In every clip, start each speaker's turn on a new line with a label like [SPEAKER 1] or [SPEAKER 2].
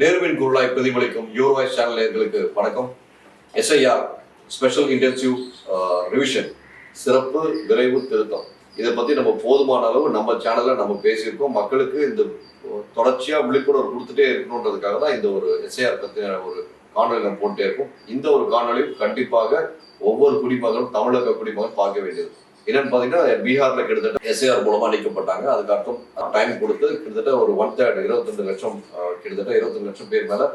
[SPEAKER 1] நேருவின் குரலாய் பிரதிபலிக்கும் யோர் வாய்ஸ் சேனல் நேர்களுக்கு வணக்கம். எஸ்ஐஆர் ஸ்பெஷல் இன்டென்சிவ் ரிவிஷன் சிறப்பு விரைவு திருத்தம். இதை பத்தி நம்ம போதுமான அளவு நம்ம சேனல்ல நம்ம பேசியிருக்கோம். மக்களுக்கு இந்த தொடர்ச்சியா விழிப்புணர்வு கொடுத்துட்டே இருக்கணுன்றதுக்காக தான் இந்த ஒரு எஸ்ஐஆர் பத்தின ஒரு காணொலி நம்ம போட்டே இருக்கும். இந்த ஒரு காணொலியும் கண்டிப்பாக ஒவ்வொரு குடிமகனும் தமிழக குடிமகன் பார்க்க வேண்டியது. என்னன்னு பாத்தீங்கன்னா பீகார்ல கிட்டத்தட்ட எஸ்ஐஆர் மூலமா நீக்கப்பட்டாங்க. அதுக்கு அர்த்தம் டைம் கொடுத்து கிட்டத்தட்ட ஒரு ஒன் தேர்ட் இருபத்தஞ்சு லட்சம் கிட்டத்தட்ட இருபத்தஞ்சு லட்சம் பேர் மேல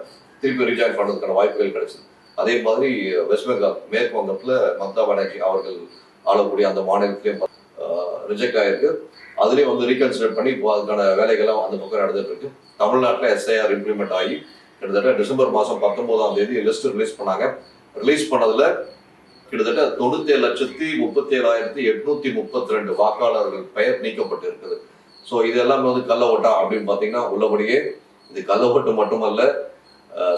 [SPEAKER 1] திருப்பி ரீஜாயின் பண்ணுறதுக்கான வாய்ப்புகள் கிடைச்சது. அதே மாதிரி வெஸ்ட் பெங்கால் மேற்கு வங்கத்துல மம்தா பானர்ஜி அவர்கள் ஆளக்கூடிய அந்த மாநிலத்திலையும் ரிஜெக்ட் ஆயிருக்கு. அதுலயும் வந்து ரீகன்சிடர் பண்ணி இப்போ அதுக்கான வேலைகள்லாம் அந்த பக்கம் நடந்துட்டு இருக்கு தமிழ்நாட்டில் எஸ்ஐஆர் இம்ப்ளிமெண்ட் ஆகி கிட்டத்தட்ட டிசம்பர் மாதம் பத்தொன்பதாம் தேதி லிஸ்ட் ரிலீஸ் பண்ணாங்க. ரிலீஸ் பண்ணதுல கிட்டத்தட்ட தொண்ணூத்தி ஏழு லட்சத்தி முப்பத்தி ஏழாயிரத்தி எட்நூத்தி முப்பத்தி ரெண்டு வாக்காளர்கள் பெயர் நீக்கப்பட்டு இருக்குது ஸோ இது எல்லாமே வந்து கள்ள ஓட்டா அப்படின்னு பார்த்தீங்கன்னா உள்ளபடியே இது கள்ள ஓட்டு மட்டுமல்ல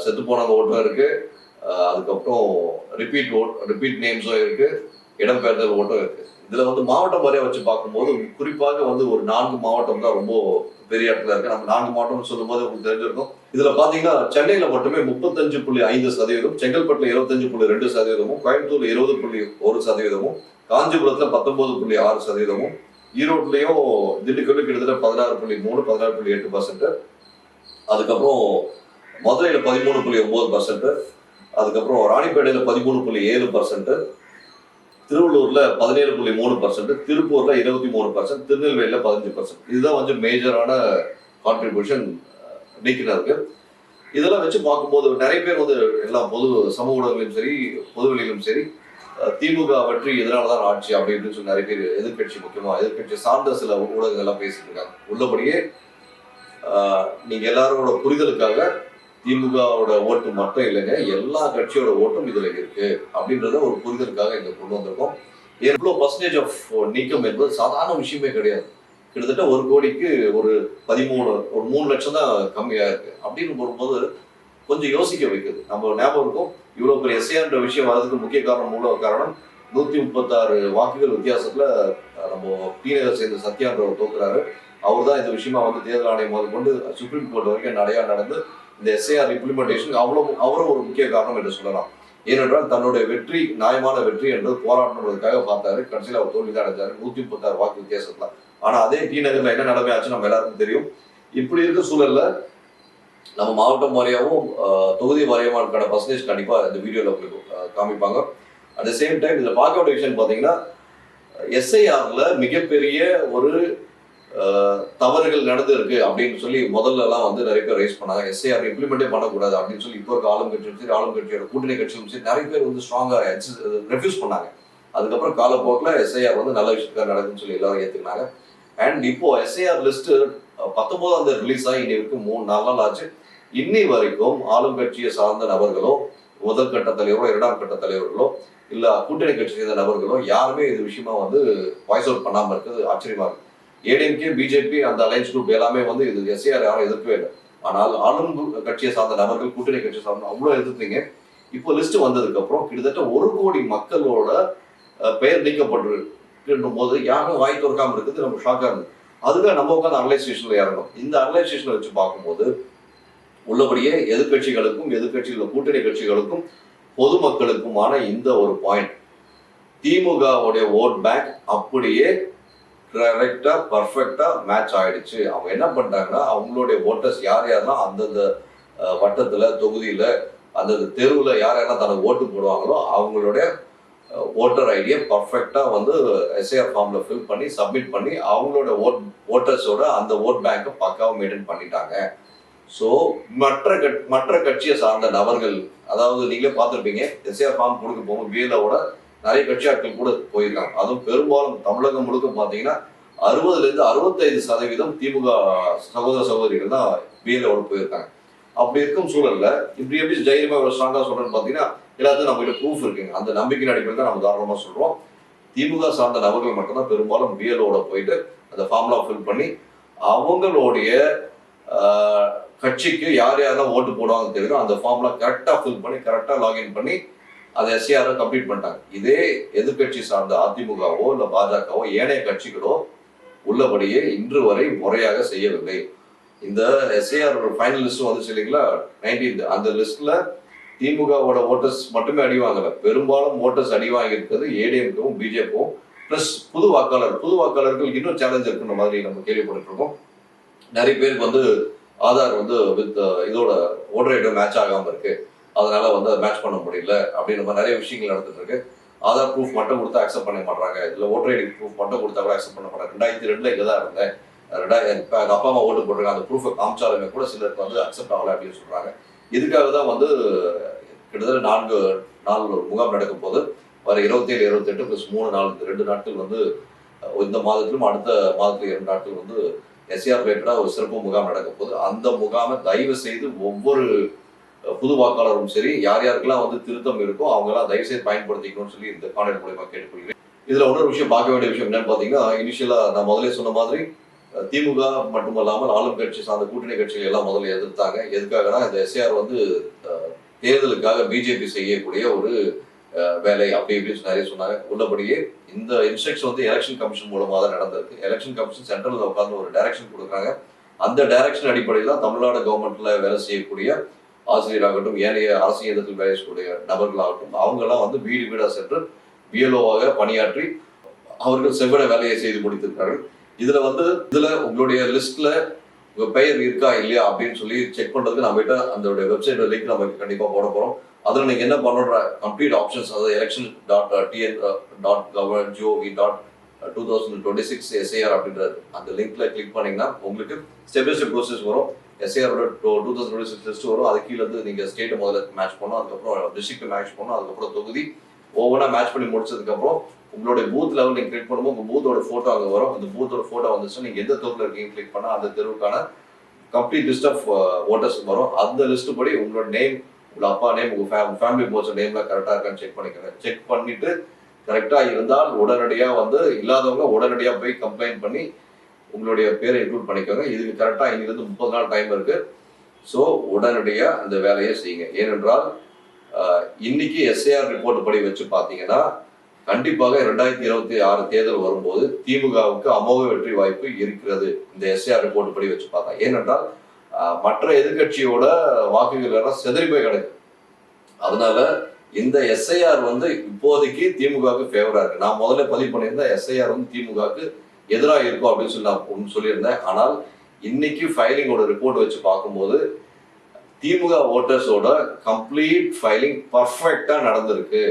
[SPEAKER 1] செத்து போனவங்க ஓட்டும் இருக்கு. அதுக்கப்புறம் ரிப்பீட் ஓட் ரிப்பீட் நேம்ஸும் இருக்கு. இடம்பெயர்தல் ஓட்டும் இருக்கு. இதுல வந்து மாவட்டம் வரைய வச்சு பார்க்கும்போது குறிப்பாக வந்து ஒரு நான்கு மாவட்டம் தான் ரொம்ப பெரிய இடத்துல இருக்கு. நம்ம நான்கு மாவட்டம்னு சொல்லும்போது உங்களுக்கு தெரிஞ்சிருக்கும். இதுல பாத்தீங்கன்னா சென்னையில மட்டுமே முப்பத்தஞ்சு புள்ளி ஐந்து சதவீதம் செங்கல்பட்டுல இருபத்தஞ்சு புள்ளி ரெண்டு சதவீதமும் கோயம்புத்தூர்ல இருபது புள்ளி ஒரு சதவீதமும் காஞ்சிபுரத்துல பத்தொன்பது புள்ளி ஆறு சதவீதமும் ஈரோட்லயும் திண்டுக்கல்லும் கிட்டத்தட்ட பதினாறு புள்ளி மூணு பதினாறு புள்ளி எட்டு பர்சன்ட் அதுக்கப்புறம் மதுரையில பதிமூணு புள்ளி ஒன்பது பர்சன்ட் அதுக்கப்புறம் ராணிப்பேட்டையில பதிமூணு புள்ளி ஏழு பர்சன்ட் திருவள்ளூர்ல பதினேழு புள்ளி மூணு பர்சன்ட் திருப்பூர்ல இருபத்தி மூணு பர்சன்ட் திருநெல்வேலியில பதினஞ்சு பர்சன்ட் இதுதான் வந்து மேஜரான கான்ட்ரிபியூஷன் நீக்கினருக்கு இதெல்லாம் வச்சு பார்க்கும்போது நிறைய பேர் வந்து எல்லா பொது சமூக ஊடகங்களிலும் சரி பொதுவெளியிலும் சரி திமுக வெற்றி எதனாலதான் ஆட்சி அப்படின்னு சொல்லி நிறைய பேர் எதிர்க்கட்சி முக்கியமா எதிர்க்கட்சி சார்ந்த சில ஊடகங்கள்லாம் பேசிட்டு இருக்காங்க. உள்ளபடியே நீங்க எல்லாரோட புரிதலுக்காக திமுகவோட ஓட்டு மட்டும் இல்லைங்க எல்லா கட்சியோட ஓட்டும் இதுல இருக்கு அப்படின்றத ஒரு புரிதலுக்காக இங்க கொண்டு வந்திருக்கோம். எவ்வளோ பர்சன்டேஜ் ஆஃப் நீக்கம் என்பது சாதாரண விஷயமே கிடையாது. கிட்டத்தட்ட ஒரு கோடிக்கு ஒரு பதிமூணு ஒரு மூணு லட்சம் தான் கம்மியா இருக்கு. அப்படின்னு வரும்போது கொஞ்சம் யோசிக்க வைக்குது. நம்ம ஞாபகம் இருக்கும் இவ்வளவு பெரிய எஸ்ஏன்ற விஷயம் வர்றதுக்கு முக்கிய காரணம் மூல காரணம் நூத்தி முப்பத்தாறு வாக்குகள் வித்தியாசத்துல நம்ம டி நகர் சேர்ந்த சத்யான்றவர் தோக்குறாரு. அவர் தான் இந்த விஷயமா வந்து தேர்தல் ஆணையம் முதல் கொண்டு சுப்ரீம் கோர்ட் வரைக்கும் நடையா நடந்து இந்த எஸ்ஏஆர் இம்ப்ளிமெண்டேஷன் அவ்வளோ அவரும் ஒரு முக்கிய காரணம் என்று சொல்லலாம். ஏனென்றால் தன்னுடைய வெற்றி நியாயமான வெற்றி என்று போராடணுன்றதுக்காக பார்த்தாரு. கடைசியில் அவர் தோல்வி தான் அடைஞ்சாரு. நூத்தி முப்பத்தாறு வாக்கு வித்தியாசத்துல. ஆனா அதே டி நகர்ல என்ன நிலைமை ஆச்சு நம்ம எல்லாருக்கும் தெரியும். இப்படி இருக்க சூழல்ல நம்ம மாவட்டம் வாரியாகவும் தொகுதி வாரியமானக்கான பர்சன்டேஜ் கண்டிப்பா இந்த வீடியோல உங்களுக்கு காமிப்பாங்க. அட் த சேம் டைம் இதுல பார்க்க வேண்டிய விஷயம் பாத்தீங்கன்னா எஸ்ஐஆர்ல மிகப்பெரிய ஒரு தவறுகள் நடந்திருக்கு அப்படின்னு சொல்லி முதல்ல எல்லாம் வந்து நிறைய பேர் ரைஸ் பண்ணாங்க. எஸ்ஐஆர் இம்ப்ளிமெண்டே பண்ணக்கூடாது அப்படின்னு சொல்லி இப்போ இருக்க ஆளும் கட்சியும் சரி ஆளும் கட்சியோட கூட்டணி கட்சியும் சரி நிறைய பேர் வந்து ஸ்ட்ராங்கா ரெஃப்யூஸ் பண்ணாங்க. அதுக்கப்புறம் காலப்போக்கில் எஸ்ஐஆர் வந்து நல்ல விஷயத்துக்காக நடக்குன்னு சொல்லி எல்லாரும் ஏற்றுக்கினாங்க அண்ட் இப்போ எஸ்ஐஆர் லிஸ்ட் பத்தொன்பதாம் தேதி ரிலீஸ் ஆகி இன்னி வரைக்கும் மூணு நாலு நாள் ஆச்சு. இன்னி வரைக்கும் ஆளும் கட்சியை சார்ந்த நபர்களோ முதல் கட்ட தலைவரோ இரண்டாம் கட்ட தலைவர்களோ இல்ல கூட்டணி கட்சி சேர்ந்த நபர்களோ யாருமே இது விஷயமா வந்து வாய்ஸ் அவுட் பண்ணாம இருக்கிறது ஆச்சரியமா இருக்கு. ஏடிஎம்கே பிஜேபி அந்த அலைன்ஸ் குரூப் எல்லாமே வந்து இது எஸ்ஏஆர் யாரும் எதிர்க்கவே இல்லை. ஆனால் ஆளும் கட்சியை சார்ந்த நபர்கள் கூட்டணி கட்சியை சார்ந்த அவ்வளோ எதிர்த்தீங்க. இப்போ லிஸ்ட் வந்ததுக்கு அப்புறம் கிட்டத்தட்ட ஒரு கோடி மக்களோட பெயர் நீக்கப்பட்டிருக்கின்ற போது யாரும் வாய் திறக்காம இருக்குது நம்ம ஷாக்காக இருந்தது. அதுக்காக நம்ம உட்காந்து அனலைசேஷன்ல இறங்கணும் இந்த அனலைசேஷனை வச்சு பார்க்கும்போது உள்ளபடியே எதிர்க்கட்சிகளுக்கும் எதிர்க்கட்சிகள் கூட்டணி கட்சிகளுக்கும் பொதுமக்களுக்குமான இந்த ஒரு பாயிண்ட் திமுகவுடைய ஓட் பேங்க் அப்படியே கரெக்டா பர்ஃபெக்டா மேட்ச் ஆயிடுச்சு. அவங்க என்ன பண்ணிட்டாங்கன்னா அவங்களுடைய ஓட்டர்ஸ் யார் யாரெல்லாம் அந்தந்த வட்டத்தில் வட்டத்துல தொகுதியில அந்தந்த தெருவில் யார் யாரெல்லாம் தனக்கு ஓட்டு போடுவாங்களோ அவங்களுடைய ஓட்டர் ஐடியை பர்ஃபெக்டாக வந்து எஸ்ஏஆர் ஃபார்ம்ல ஃபில் பண்ணி சப்மிட் பண்ணி அவங்களோட ஓட் ஓட்டர்ஸோட அந்த ஓட் பேங்கை பக்காவாக மெயின்டைன் பண்ணிட்டாங்க. ஸோ மற்ற கட் மற்ற கட்சியை சார்ந்த நபர்கள் அதாவது நீங்களே பார்த்துருப்பீங்க எஸ்ஏஆர் ஃபார்ம் கொடுக்க போகும்போது பிஎல்ஓட நிறைய கட்சி ஆட்கள் கூட போயிருக்காங்க. அதுவும் பெரும்பாலும் தமிழகம் முழுக்க பார்த்தீங்கன்னா அறுபதுல இருந்து அறுபத்தைந்து சதவீதம் திமுக சகோதர சகோதரிகள் தான் பிஎல்ஓட போயிருக்காங்க. அப்படி இருக்கும் சூழல்ல இப்படி எப்படி தைரியமா ஒரு ஸ்ட்ராங்கா சொல்றேன்னு பார்த்தீங்கன்னா எல்லாத்துக்கும் நம்ம கிட்ட ப்ரூஃப் இருக்குங்க. அந்த நம்பிக்கை அடிப்படையில் தான் நம்ம தாராளமா சொல்றோம். திமுக சார்ந்த நபர்கள் மட்டும்தான் பெரும்பாலும் பிஎல்ஓட போயிட்டு அந்த ஃபார்ம்லாம் ஃபில் பண்ணி அவங்களுடைய கட்சிக்கு யார் யாரெல்லாம் ஓட்டு போடுவாங்கன்னு தெரியும் அந்த ஃபார்ம்லாம் கரெக்டாக ஃபில் பண்ணி கரெக்டாக லாகின் பண்ணி அதை எஸ்சிஆர் கம்ப்ளீட் பண்ணிட்டாங்க. இதே எதிர்க்கட்சி சார்ந்த அதிமுகவோ இல்லை பாஜகவோ ஏனைய கட்சிகளோ உள்ளபடியே இன்று வரை முறையாக செய்யவில்லை. இந்த எஸ்ஏஆர் ஃபைனல் லிஸ்ட் வந்துச்சு இல்லைங்களா? நைன்டீன் அந்த லிஸ்ட்ல திமுகவோட ஓட்டர்ஸ் மட்டுமே அடி வாங்கல. பெரும்பாலும் ஓட்டர்ஸ் அடி வாங்கியிருக்கிறது ஏடிஎம்கவும் பிஜேபியும் ப்ளஸ் புது வாக்காளர் புது வாக்காளர்கள் இன்னும் சேலஞ்ச் இருக்குன்ற மாதிரி நம்ம கேள்விப்பட்டிருக்கோம் நிறைய பேருக்கு வந்து ஆதார் வந்து வித் uh, இதோட ஓட்டர் ஐட்டம் மேட்ச் ஆகாம இருக்கு. அதனால வந்து அதை மேட்ச் பண்ண முடியல அப்படின்ற மாதிரி நிறைய விஷயங்கள் நடந்துட்டு இருக்கு. ஆதார் ப்ரூஃப் மட்டும் கொடுத்தா அக்செப்ட் பண்ண மாட்டாங்க இல்லை ஓட்டர் ஐடி ப்ரூஃப் மட்டும் கொடுத்தா கூட அக்செப்ட் பண்ண மாட்டாங்க ரெண்டாயிரத்தி ரெண்டுல இங்கே தான் இருந்தேன். ரெண்டாயிரம் இப்போ எங்கள் அப்பா அம்மா ஓட்டு போடுறாங்க அந்த ப்ரூஃபை காமிச்சாலுமே கூட சிலருக்கு வந்து அக்செப்ட் ஆகலை அப்படின்னு சொல்றாங்க. இதுக்காக தான் வந்து கிட்டத்தட்ட நான்கு நாள் ஒரு முகாம் நடக்கும் போது வர இருபத்தேழு இருபத்தெட்டு ப்ளஸ் மூணு நாள் இந்த ரெண்டு நாட்கள் வந்து இந்த மாதத்திலும் அடுத்த மாதத்துல இரண்டு நாட்கள் வந்து எஸ்ஆர் ரிலேட்டடாக ஒரு சிறப்பு முகாம் நடக்கும் போது அந்த முகாமை தயவு செய்து ஒவ்வொரு புது வாக்காளரும் சரி யார் யாருக்கெல்லாம் வந்து திருத்தம் இருக்கோ அவங்கெல்லாம் தயவு செய்து பயன்படுத்திக்கணும்னு சொல்லி இந்த கான்டெக்ட் மூலயமா கேட்டுக்கொள்கிறேன். இதுல இன்னொரு விஷயம் பார்க்க வேண்டிய விஷயம் என்னன்னு பாத்தீங்கன்னா இனிஷியலா நான் முதல்ல சொன்ன மாதிரி திமுக மட்டுமல்லாமல் ஆளும் கட்சி சார்ந்த கூட்டணி கட்சிகள் எல்லாம் முதல்ல எதிர்த்தாங்க. எதுக்காகனா இந்த எஸ்ஆர் வந்து தேர்தலுக்காக பிஜேபி செய்யக்கூடிய ஒரு வேலை அப்படி இப்படின்னு நிறைய சொன்னாங்க. உள்ளபடியே இந்த இன்ஸ்ட்ரக்ஷன் வந்து எலெக்ஷன் கமிஷன் மூலமாக தான் நடந்திருக்கு. எலெக்ஷன் கமிஷன் சென்ட்ரலில் உட்கார்ந்து ஒரு டைரக்ஷன் கொடுக்குறாங்க. அந்த டைரக்ஷன் அடிப்படையில் தான் தமிழ்நாடு கவர்மெண்ட்ல வேலை செய்யக்கூடிய ஆசிரியராகட்டும் ஏனைய அரசியலத்தில் வேலை செய்யக்கூடிய நபர்களாகட்டும் அவங்கெல்லாம் வந்து வீடு வீடாக சென்று பிஎல்ஓவாக பணியாற்றி அவர்கள் செவ்வன வேலையை செய்து முடித்திருக்கிறார்கள். இதுல வந்து இதுல உங்களுடைய லிஸ்ட்ல உங்க பெயர் இருக்கா இல்லையா அப்படின்னு சொல்லி செக் பண்றதுக்கு நம்ம கிட்ட அந்த வெப்சைட் லிங்க் நம்ம கண்டிப்பா போட போறோம். அதுல நீங்க என்ன பண்ணுற கம்ப்ளீட் ஆப்ஷன்ஸ் அதாவது election dot TN dot government GOV dot two thousand twenty six SAR அப்படின்றது அந்த லிங்க்ல கிளிக் பண்ணீங்கன்னா உங்களுக்கு ஸ்டெப் பை ஸ்டெப் ப்ரோசஸ் வரும். எஸ்ஏஆரோட two two thousand twenty six list வரும். அது கீழே இருந்து நீங்கள் ஸ்டேட்டை முதல்ல மேட்ச் பண்ணணும். அதுக்கப்புறம் டிஸ்ட்ரிக்ட் மேட்ச் பண்ணணும். அதுக்கப்புறம் தொகுதி ஒவ்வொன்றா மேட்ச் பண்ணி முடிச்சதுக்கப்புறம் உங்களுடைய பூத் லெவல் நீங்கள் கிளிக் பண்ணும்போது உங்கள் பூத்தோட ஃபோட்டோ அங்கே வரும். அந்த பூத்தோட ஃபோட்டோ வந்துச்சுன்னா நீங்கள் எந்த தெருவில் இருக்கீங்க கிளிக் பண்ணால் அந்த தெருவுக்கான கம்ப்ளீட் லிஸ்ட் ஆஃப் ஓட்டர்ஸ் வரும். அந்த லிஸ்ட் படி உங்களோட நேம் உங்கள் அப்பா நேம் உங்கள் ஃபே ஃபேமிலி போச்ச நேம்லாம் கரெக்டாக இருக்கான்னு செக் பண்ணிக்கிறேன் செக் பண்ணிவிட்டு கரெக்டாக இருந்தால் உடனடியாக வந்து இல்லாதவங்க உடனடியாக போய் கம்ப்ளைண்ட் பண்ணி உங்களுடைய பேரை இன்க்ளூட் பண்ணிக்கோங்க. இதுக்கு கரெக்டாக இங்கிருந்து முப்பது நாள் டைம் இருக்கு. ஸோ உடனடியாக அந்த வேலையை செய்யுங்க. ஏனென்றால் இன்னைக்கு எஸ்ஏஆர் ரிப்போர்ட் படி வச்சு பார்த்தீங்கன்னா கண்டிப்பாக ரெண்டாயிரத்தி இருபத்தி ஆறு தேர்தல் வரும்போது திமுகவுக்கு அமோக வெற்றி வாய்ப்பு இருக்கிறது. இந்த எஸ்ஏஆர் ரிப்போர்ட் படி வச்சு பார்த்தா. ஏனென்றால் மற்ற எதிர்க்கட்சியோட வாக்குகள் எல்லாம் செதறி போய் கிடக்கு. அதனால இந்த எஸ்ஐஆர் வந்து இப்போதைக்கு திமுகவுக்கு ஃபேவரா இருக்கு. நான் முதல்ல பதிவு பண்ணியிருந்தேன் எஸ்ஐஆர் வந்து திமுகவுக்கு எதிராக இருக்கும் அப்படின்னு சொல்லி நான் சொல்லியிருந்தேன். ஆனால் இன்னைக்கு ஃபைலிங்கோட ரிப்போர்ட் வச்சு பார்க்கும்போது திமுக ஓட்டர்ஸோட கம்ப்ளீட் ஃபைலிங் பர்ஃபெக்டாக நடந்திருக்கு.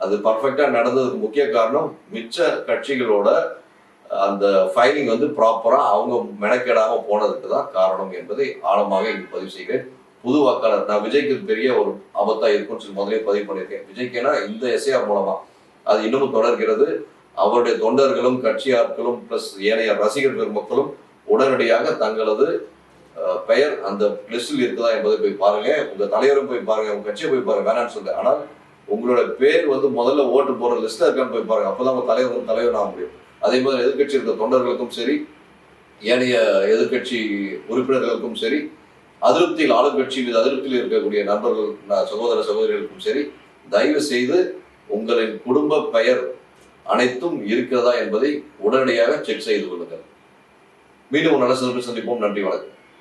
[SPEAKER 1] அது பர்ஃபெக்டாக நடந்ததுக்கு முக்கிய காரணம் மிச்ச கட்சிகளோட அந்த ஃபைலிங் வந்து ப்ராப்பராக அவங்க மெனக்கெடாமல் போனதுக்கு தான் காரணம் என்பதை ஆழமாக இங்கு பதிவு செய்கிறேன். புது வாக்காளர் நான் விஜய்க்கு பெரிய ஒரு ஆபத்தாக இருக்கும்னு சொல்லி முதலே பதிவு பண்ணியிருக்கேன். விஜய்க்குனா இந்த எஸ்ஏஆர் மூலமாக அது இன்னமும் தொடர்கிறது. அவருடைய தொண்டர்களும் கட்சியாட்களும் பிளஸ் ஏனைய ரசிகர் பெருமக்களும் உடனடியாக தங்களது பெயர் அந்த லிஸ்டில் இருக்குதா என்பதை போய் பாருங்க. உங்க தலைவரும் போய் பாருங்க உங்க கட்சியை போய் பாருங்க. வேணாம்னு சொல்லுங்க ஆனால் உங்களோட பேர் வந்து முதல்ல ஓட்டு போற லிஸ்ட்ல இருக்கான்னு போய் பாருங்க. அப்பதான் உங்க தலைவர் வந்து தலைவர் ஆக முடியும். அதே மாதிரி எதிர்கட்சி இருக்க தொண்டர்களுக்கும் சரி ஏனைய எதிர்க்கட்சி உறுப்பினர்களுக்கும் சரி அதிருப்தியில் ஆளுங்கட்சி மீது அதிருப்தியில் இருக்கக்கூடிய நண்பர்கள் சகோதர சகோதரிகளுக்கும் சரி தயவு செய்து உங்களின் குடும்ப பெயர் அனைத்தும் இருக்கிறதா என்பதை உடனடியாக செக் செய்து கொள்ளுங்கள். மீண்டும் ஒரு நல்ல சந்திப்போம். நன்றி வணக்கம்.